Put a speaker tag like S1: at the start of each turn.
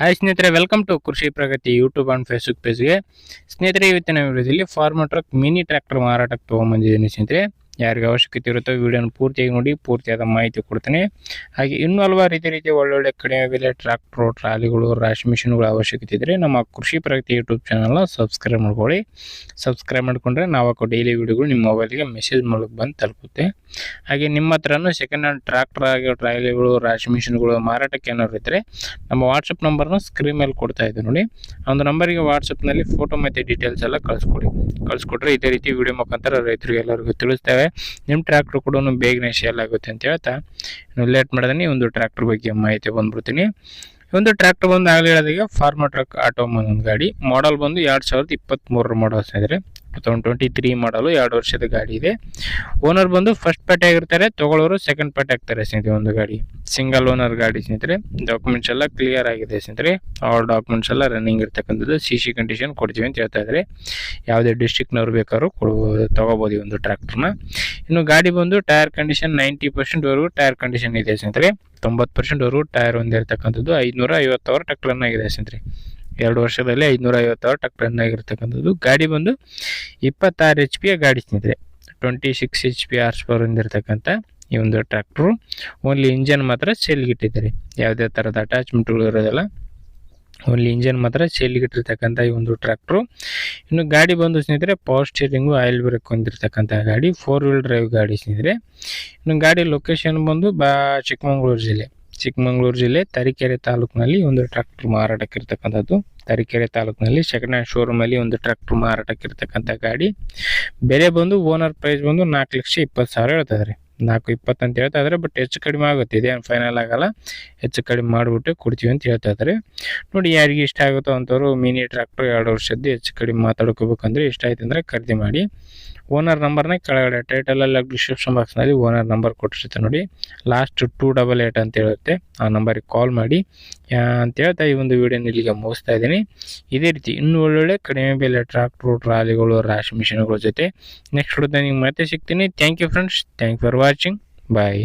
S1: Hi ಸ್ನೇಹಿತರೆ welcome to Krishi Pragati YouTube and Facebook ಪೇಜ್ಗೆ ಸ್ನೇಹಿತರೆ, ಇವತ್ತಿನ ವಿಡಿಯೋದಲ್ಲಿ ಫಾರ್ಮರ್ ಟ್ರಕ್ ಮಿನಿ ಟ್ರ್ಯಾಕ್ಟರ್ ಮಾರಾಟಕ್ಕೆ ತೊಗೊಂಬಂದಿದ್ದೀನಿ ಸ್ನೇಹಿತರೆ. ಯಾರಿಗೆ ಅವಶ್ಯಕತೆ ಇರುತ್ತೋ ವಿಡಿಯೋನ ಪೂರ್ತಿಯಾಗಿ ನೋಡಿ, ಪೂರ್ತಿಯಾದ ಮಾಹಿತಿ ಕೊಡ್ತೇನೆ. ಹಾಗೆ ಇನ್ನೂ ಹಲವಾರು ರೀತಿ ರೀತಿ ಒಳ್ಳೊಳ್ಳೆ ಕಡಿಮೆ ಬೆಲೆ ಟ್ರ್ಯಾಕ್ಟ್ರು, ಟ್ರಾಲಿಗಳು, ರಾಶಿ ಮಿಷಿನ್ಗಳ ಅವಶ್ಯಕತೆ ಇದ್ದರೆ ನಮ್ಮ ಕೃಷಿ ಪ್ರಗತಿ ಯೂಟ್ಯೂಬ್ ಚಾನಲ್ನ ಸಬ್ಸ್ಕ್ರೈಬ್ ಮಾಡ್ಕೊಳ್ಳಿ. ಸಬ್ಸ್ಕ್ರೈಬ್ ಮಾಡ್ಕೊಂಡ್ರೆ ನಾವು ಡೈಲಿ ವಿಡಿಯೋಗಳು ನಿಮ್ಮ ಮೊಬೈಲ್ಗೆ ಮೆಸೇಜ್ ಮೂಲಕ ಬಂದು ತಲುಪುತ್ತೆ. ಹಾಗೆ ನಿಮ್ಮ ಹತ್ರನೂ ಸೆಕೆಂಡ್ ಹ್ಯಾಂಡ್ ಟ್ರ್ಯಾಕ್ಟರ್ ಆಗಿ ಟ್ರಾಲಿಗಳು, ರಾಶಿ ಮಿಷಿನ್ಗಳು ಮಾರಾಟಕ್ಕೆ ಏನಾದ್ರು ಇದ್ದರೆ ನಮ್ಮ ವಾಟ್ಸಪ್ ನಂಬರ್ನ ಸ್ಕ್ರೀನ್ ಮೇಲೆ ಕೊಡ್ತಾ ಇದ್ದೆ ನೋಡಿ. ಒಂದು ನಂಬರಿಗೆ ವಾಟ್ಸಪ್ನಲ್ಲಿ ಫೋಟೋ ಮತ್ತು ಡೀಟೇಲ್ಸ್ ಎಲ್ಲ ಕಳಿಸ್ಕೊಡಿ. ಕಳಿಸ್ಕೊಟ್ರೆ ಇದೇ ರೀತಿ ವಿಡಿಯೋ ಮುಖಾಂತರ ರೈತರಿಗೆ ಎಲ್ಲರಿಗೂ ತಿಳಿಸ್ತೇವೆ. ನಿಮ್ಮ ಟ್ರ್ಯಾಕ್ಟ್ರ್ ಕೂಡ ಬೇಗನೆ ಶೇಲ್ ಆಗುತ್ತೆ ಅಂತ ಹೇಳ್ತಾ, ಇನ್ನು ಲೇಟ್ ಮಾಡಿದ್ರೆ ಒಂದು ಟ್ರ್ಯಾಕ್ಟ್ರ್ ಬಗ್ಗೆ ಮಾಹಿತಿ ಬಂದ್ಬಿಡ್ತೀನಿ. ಒಂದು ಟ್ರ್ಯಾಕ್ಟರ್ ಬಂದು ಆಗಲಿ ಹೇಳಿದಾಗ ಫಾರ್ಮಾ ಟ್ರಕ್ ಆಟೋ ಒಂದು ಗಾಡಿ ಮಾಡಲ್ ಬಂದು ಎರಡು ಸಾವಿರದ ಇಪ್ಪತ್ತ್ಮೂರರ ಮಾಡಲ್ ಸ್ನೇಹಿತರೆ. ಟು ತೌಸಂಡ್ ಟ್ವೆಂಟಿ ತ್ರೀ ಮಾಡಲು ಎರಡು ವರ್ಷದ ಗಾಡಿ ಇದೆ. ಓನರ್ ಬಂದು ಫಸ್ಟ್ ಪಾರ್ಟಿ ಆಗಿರ್ತಾರೆ, ತಗೊಳ್ಳೋರು ಸೆಕೆಂಡ್ ಪಾರ್ಟಿ ಆಗ್ತಾರೆ ಸ್ನೇಹಿತರೆ ಒಂದು ಗಾಡಿ. ಸಿಂಗಲ್ ಓನರ್ ಗಾಡಿ ಸ್ನೇಹಿತರೆ. ಡಾಕ್ಯುಮೆಂಟ್ಸ್ ಎಲ್ಲ ಕ್ಲಿಯರ್ ಆಗಿದೆ ಸ್ನೇಹಿತರೆ. ಅವ್ರ ಡಾಕ್ಯುಮೆಂಟ್ಸ್ ಎಲ್ಲ ರನ್ನಿಂಗ್ ಇರ್ತಕ್ಕಂಥದ್ದು ಸಿ ಸಿ ಕಂಡೀಷನ್ ಕೊಡ್ತೀವಿ ಅಂತ ಹೇಳ್ತಾ ಇದ್ದಾರೆ ಯಾವುದೇ ಡಿಸ್ಟಿಕ್ನವ್ರು ಬೇಕಾದ್ರೂ ಕೊಡ್ಬೋದು ತಗೋಬೋದು ಈ ಒಂದು ಟ್ರ್ಯಾಕ್ಟರ್ನ ಇನ್ನು ಗಾಡಿ ಬಂದು ಟೈರ್ ಕಂಡೀಷನ್ ನೈಂಟಿ ಪರ್ಸೆಂಟ್ವರೆಗೂ ಟೈರ್ ಕಂಡೀಷನ್ ಇದೆ ಸ್ನೇಹಿತರೆ. ತೊಂಬತ್ತು ಪರ್ಸೆಂಟ್ವರೆಗೂ ಟೈರ್ ಹೊಂದಿರತಕ್ಕಂಥದ್ದು ಐದುನೂರ ಐವತ್ತು ಅವರ್ ಆಗಿದೆ ಸ್ನೇಹಿತರೆ. ಎರಡು ವರ್ಷದಲ್ಲಿ ಐದುನೂರ ಐವತ್ತು ಅವರ್ ಟಕ್ ರನ್ ಆಗಿರ್ತಕ್ಕಂಥದ್ದು. ಗಾಡಿ ಬಂದು ಇಪ್ಪತ್ತಾರು ಎಚ್ ಪಿಯ ಗಾಡಿ ಸ್ನೇಹಿತರೆ twenty six H P horse power ಹೊಂದಿರತಕ್ಕಂಥ ಈ ಒಂದು ಟ್ರ್ಯಾಕ್ಟ್ರು ಓನ್ಲಿ ಇಂಜನ್ ಮಾತ್ರ ಸೇಲ್ಗಿಟ್ಟಿದ್ದಾರೆ ಯಾವುದೇ ಥರದ ಅಟ್ಯಾಚ್ಮೆಂಟ್ಗಳು ಇರೋದಿಲ್ಲ. ಓನ್ಲಿ ಇಂಜನ್ ಮಾತ್ರ ಸೇಲ್ಗಿಟ್ಟಿರ್ತಕ್ಕಂಥ ಈ ಒಂದು ಟ್ರ್ಯಾಕ್ಟ್ರು ಇನ್ನು ಗಾಡಿ ಬಂದು ಸ್ನೇಹಿತರೆ ಪವರ್ ಸ್ಟೀರಿಂಗು ಆಯಿಲ್ ಬ್ರೇಕ್ ಹೊಂದಿರತಕ್ಕಂಥ ಗಾಡಿ ಫೋರ್ ವೀಲ್ ಡ್ರೈವ್ ಗಾಡಿ ಸ್ನೇಹಿತರೆ. ಇನ್ನು ಗಾಡಿ ಲೊಕೇಶನ್ ಬಂದು ಬಾ ಚಿಕ್ಕಮಗಳೂರು ಜಿಲ್ಲೆ. ಚಿಕ್ಕಮಗಳೂರು ಜಿಲ್ಲೆ ತರೀಕೆರೆ ತಾಲೂಕಿನಲ್ಲಿ ಒಂದು ಟ್ರ್ಯಾಕ್ಟರ್ ಮಾರಾಟಕ್ಕೆ ಇರ್ತಕ್ಕಂಥದ್ದು ತರೀಕೆರೆ ತಾಲೂಕಿನಲ್ಲಿ ಸೆಕೆಂಡ್ ಹ್ಯಾಂಡ್ ಶೋರೂಮಲ್ಲಿ ಒಂದು ಟ್ರ್ಯಾಕ್ಟರ್ ಮಾರಾಟಕ್ಕೆ ಇರ್ತಕ್ಕಂಥ ಗಾಡಿ. ಬೆಲೆ ಬಂದು ಓನರ್ ಪ್ರೈಸ್ ಬಂದು ನಾಲ್ಕು ಲಕ್ಷ ಇಪ್ಪತ್ತು ಸಾವಿರ ಹೇಳ್ತದೆ ರೀ ನಾಲ್ಕು ಇಪ್ಪತ್ತು ಅಂತ ಹೇಳ್ತಾ ಇದ್ದಾರೆ ಬಟ್ ಹೆಚ್ಚು ಕಡಿಮೆ ಆಗುತ್ತೆ, ಇದೇನು ಫೈನಲ್ ಆಗಲ್ಲ. ಹೆಚ್ಚು ಕಡಿಮೆ ಮಾಡಿಬಿಟ್ಟು ಕೊಡ್ತೀವಿ ಅಂತ ಹೇಳ್ತಾ ಇದ್ದಾರೆ ನೋಡಿ, ಯಾರಿಗೆ ಇಷ್ಟ ಆಗುತ್ತೋ ಅಂಥವ್ರು ಮಿನಿ ಟ್ರ್ಯಾಕ್ಟರ್ ಎರಡು ವರ್ಷದ್ದು ಹೆಚ್ಚು ಕಡಿಮೆ ಮಾತಾಡ್ಕೋಬೇಕಂದ್ರೆ ಇಷ್ಟ ಆಯ್ತು ಅಂದರೆ ಖರೀದಿ ಮಾಡಿ. ಓನರ್ ನಂಬರ್ನ ಕೆಳಗಡೆ ಟೈಟಲಲ್ಲಿ ಡಿಸ್ಕ್ರಿಪ್ಷನ್ ಬಾಕ್ಸ್ನಲ್ಲಿ ಓನರ್ ನಂಬರ್ ಕೊಟ್ಟಿರುತ್ತೆ ನೋಡಿ. ಲಾಸ್ಟ್ ಟೂ ಡಬಲ್ ಏಟ್ ಅಂತ ಹೇಳುತ್ತೆ. ಆ ನಂಬರಿಗೆ ಕಾಲ್ ಮಾಡಿ. ಅಂತ ಹೇಳ್ತಾ ಈ ಒಂದು ವಿಡಿಯೋನ ಇಲ್ಲಿಗೆ ಮುಗಿಸ್ತಾ ಇದ್ದೀನಿ. ಇದೇ ರೀತಿ ಇನ್ನೂ ಒಳ್ಳೊಳ್ಳೆ ಕಡಿಮೆ ಬೆಲೆ ಟ್ರಾಕ್ಟ್ರು ಟ್ರಾಲಿಗಳು ರಾಶಿ ಮಿಷಿನ್ಗಳ ಜೊತೆ ನೆಕ್ಸ್ಟ್ ಹುಡುಗ ನಿಮ್ಗೆ ಮತ್ತೆ ಸಿಗ್ತೀನಿ. Thank you friends thank for watching bye